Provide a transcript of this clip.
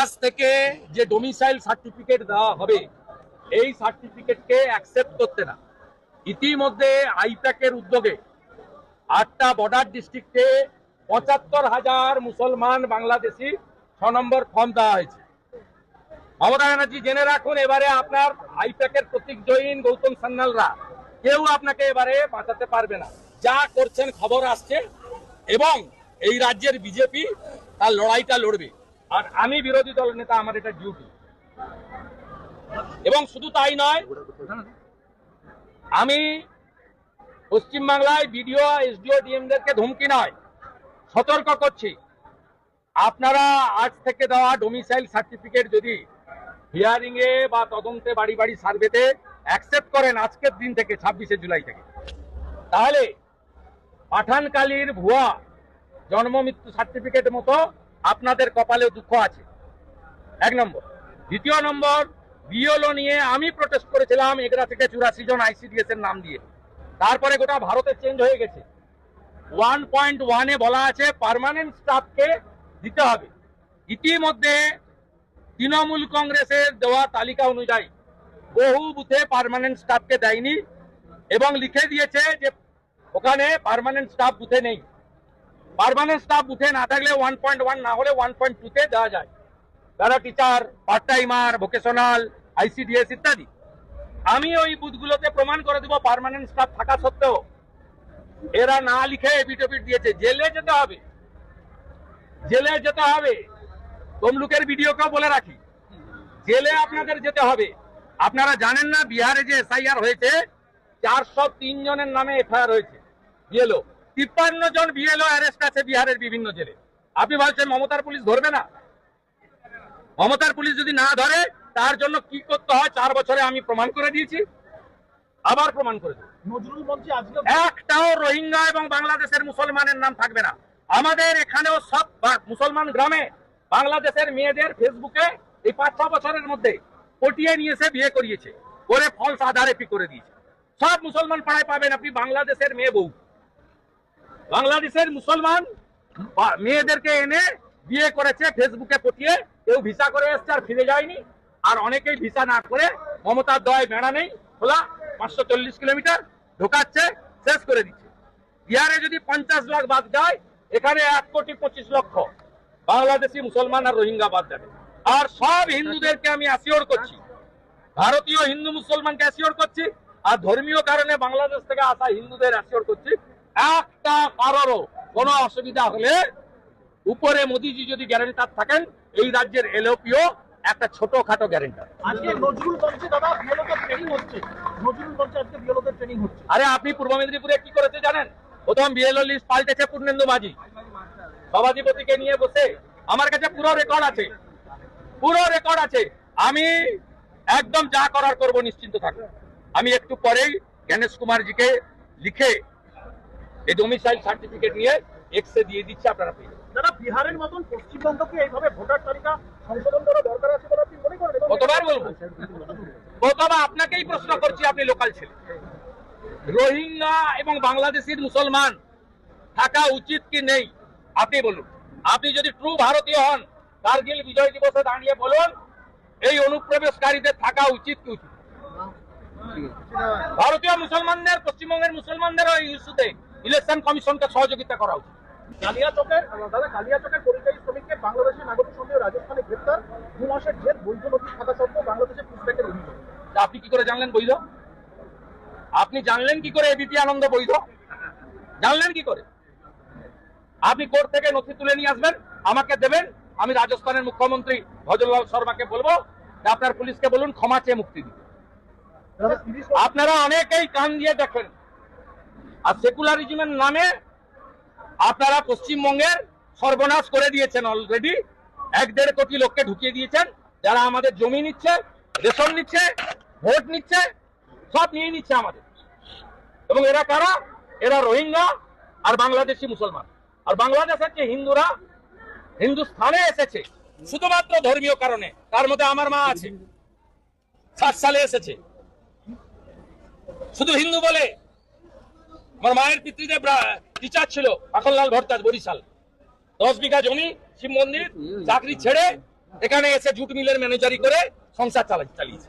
আজ থেকে যে ডোমিসাইল সার্টিফিকেট দেওয়া হবে, এই সার্টিফিকেটকে অ্যাকসেপ্ট করতে না। ইতিমধ্যে আইপ্যাকের উদ্যোগে আটটা বর্ডার ডিস্ট্রিক্টে পঁচাত্তর হাজার মুসলমান বাংলাদেশি ছ নম্বর ফর্ম দেওয়া হয়েছে। মমতা ব্যানার্জি, জেনে রাখুন, এবারে আপনার আইপ্যাকের প্রতীক জৈন গৌতম সান্যালরা। কেউ আপনাকে এবারে বাঁচাতে পারবে না। যা করছেন, খবর আসছে, এবং এই রাজ্যের বিজেপি তার লড়াইটা লড়বে। আর আমি বিরোধী দল নেতা, আমার এটা ডিউটি এবং শুধু তাই নয়, আমি পশ্চিমবাংলায় বিডিও, এসডিও, ডিএমদেরকে ধমকি নয়, সতর্ক করছি। আপনারা আজ থেকে দেওয়া ডোমিসাইল সার্টিফিকেট যদি হিয়ারিং এ বা তদন্তে বাড়ি বাড়ি সার্ভেতে অ্যাকসেপ্ট করেন আজকের দিন থেকে, ছাব্বিশে জুলাই থেকে, তাহলে পাঠানকালীর ভুয়া জন্ম, মৃত্যু সার্টিফিকেট মতো আপনাদের কপালে দুঃখ আছে। এক নম্বর। দ্বিতীয় নম্বর বিএলও নিয়ে আমি প্রটেস্ট করেছিলাম এগরা থেকে চুরাশি জন আইসিডিএস এর নাম দিয়ে। তারপরে গোটা ভারতে চেঞ্জ হয়ে গেছে। ওয়ান পয়েন্ট ওয়ানে বলা আছে পারমানেন্ট স্টাফকে দিতে হবে। ইতিমধ্যে তৃণমূল কংগ্রেসের দেওয়া তালিকা অনুযায়ী বহু বুথে পারমানেন্ট স্টাফকে দেয়নি এবং লিখে দিয়েছে যে ওখানে পারমানেন্ট স্টাফ বুথে নেই। পার্মানেন্ট স্টাফ বুথে না থাকলে ওয়ান পয়েন্ট ওয়ান না হলে ওয়ান পয়েন্ট টুতে দেওয়া যায়। Para teacher part timer vocational ICDS ইত্যাদি, আমি ওই বুথগুলোতে প্রমাণ করে দেবো পারমানেন্ট স্টাফ থাকা সত্ত্বেও। এরা না লিখে এপিটোপিট দিয়েছে। জেলে যেতে হবে। জেলে যেতে হবে। তমলুকের ভিডিওকেও বলে রাখি। জেলে আপনাদের যেতে হবে। আপনারা জানেন না, বিহারে যে এসআইআর হয়েছে, চারশো তিন জনের নামে এফআইআর হয়েছে। বিএলও তিপ্পান্ন জন বিএলও অ্যারেস্ট আছে বিহারের বিভিন্ন জেলে। আপনি বলছেন মমতার পুলিশ ধরবে না? মমতার পুলিশ যদি না ধরে তার জন্য কি করতে হয় চার বছরে আমি প্রমাণ করে দিয়েছি। আবার প্রমাণ করে একটাও রোহিঙ্গা এবং বাংলাদেশের মুসলমানের নাম থাকবে না। আমাদের এখানেও সব মুসলমান গ্রামে বাংলাদেশের মেয়েদের ফেসবুকে এই পাঁচ ছ বছরের মধ্যে পটিয়ে নিয়েছে বিয়ে করিয়েছে। করে ফলস আধারে পি করে দিয়েছে। সব মুসলমান পাড়ায় পাবেন আপনি বাংলাদেশের মেয়ে বউ। বাংলাদেশের মুসলমান মেয়েদেরকে এনে বিয়ে করেছে ফেসবুকে পটিয়ে কেউ ভিসা করে এসছে আর ফিরে যায়নি। আর অনেকেই ভিসা না করে মমতার দয় বেড়া নেই, খোলা পাঁচশো চল্লিশ কিলোমিটার ঢোকাচ্ছে, শেষ করে দিচ্ছে। বিহারে যদি পঞ্চাশ লাখ বাদ যায়, এখানে এক কোটি পঁচিশ লক্ষ বাংলাদেশি মুসলমান আর রোহিঙ্গা বাদ যাবে। আর সব হিন্দুদেরকে আমি অ্যাসিওর করছি, ভারতীয় হিন্দু মুসলমানকে অ্যাসিওর করছি, আর ধর্মীয় কারণে বাংলাদেশ থেকে আসা হিন্দুদের অ্যাসিওর করছি একটা কারোরও কোনো অসুবিধা হলে উপরে মোদিজি যদি গ্যারেন্টার থাকেন এই রাজ্যের এলওপিও একটা গ্যারেন্টার বিএলওদের ট্রেনিং হচ্ছে। আরে আপনি পূর্ব মেদিনীপুরে কি করেছে জানেন? প্রথম বিএলও লিস্ট পাল্টেছে পূর্ণেন্দু মাঝি। সভাধিপতিকে নিয়ে বসে। আমার কাছে পুরো রেকর্ড আছে। পুরো রেকর্ড আছে। আমি একদম যা করার করব নিশ্চিন্ত থাকব। আমি একটু পরেই গণেশ কুমারজিকে লিখে এই ডোমিসাইল সার্টিফিকেট নিয়ে এক্সে দিয়ে দিচ্ছি আপনারা পেয়ে যাবেন। দাদা বিহারের মতন পশ্চিমবঙ্গকে এইভাবে ভোটার তালিকা সংশোধন করা দরকার আছে বলে আপনি মনে করেন কতবার বলব? কতবার আপনাকেই প্রশ্ন করছি আপনি লোকাল ছেলে। রোহিঙ্গা এবং বাংলাদেশের মুসলমান থাকা উচিত কি নেই? আপনি বলুন। আপনি যদি ট্রু ভারতীয় হন কার্গিল বিজয় দিবসে দাঁড়িয়ে বলুন এই অনুপ্রবেশকারীদের থাকা উচিত কি উচিত? ভারতীয় মুসলমানদের পশ্চিমবঙ্গের মুসলমানদের এই ইস্যুতে ইলেকশন কমিশনকে সহযোগিতা করা উচিত। কালিয়াচকের দাদা কালিয়াচকের পরিযায়ী শ্রমিককে বাংলাদেশের নাগরিক সন্দেহে রাজস্থানে গ্রেপ্তার। দু মাসের জেল বৈধ নথি থাকা সত্ত্বেও বাংলাদেশে পুষব্যাকের অভিযোগ তা আপনি কি করে জানলেন বৈধ? আপনি জানলেন কি করে এবিপি আনন্দ বৈধ? জানলেন কি করে? আপনি কোর্ট থেকে নথি তুলে নিয়ে আসবেন আমাকে দেবেন আমি রাজস্থানের মুখ্যমন্ত্রী ভজনলাল শর্মাকে বলব যে আপনার পুলিশকে বলুন ক্ষমা চেয়ে মুক্তি দিতে আপনারা অনেকেই কান দিয়ে দেখেন আর সেকুলারিজমের নামে আপনারা পশ্চিমবঙ্গের সর্বনাশ করে দিয়েছেন অলরেডি এক দেড় কোটি লোককে ঢুকিয়ে দিয়েছেন। যারা আমাদের জমি নিচ্ছে, রেশন নিচ্ছে, ভোট নিচ্ছে, সব নিয়ে নিচ্ছে আমাদের। এবং এরা কারা? এরা রোহিঙ্গা আর বাংলাদেশি মুসলমান। আর বাংলাদেশের যে হিন্দুরা হিন্দুস্থানে এসেছে, শুধুমাত্র ধর্মীয় কারণে, তার মধ্যে আমার মা আছে, ষাট সালে এসেছে। শুধু হিন্দু বলে আমার মায়ের পিতৃদেব টিচার ছিল মাখনলাল ভট্টাচ বরিশাল। দশ বিঘা জমি, শিব মন্দির, চাকরি ছেড়ে এখানে এসে জুট মিলের ম্যানেজারি করে সংসার চালা চালিয়েছে।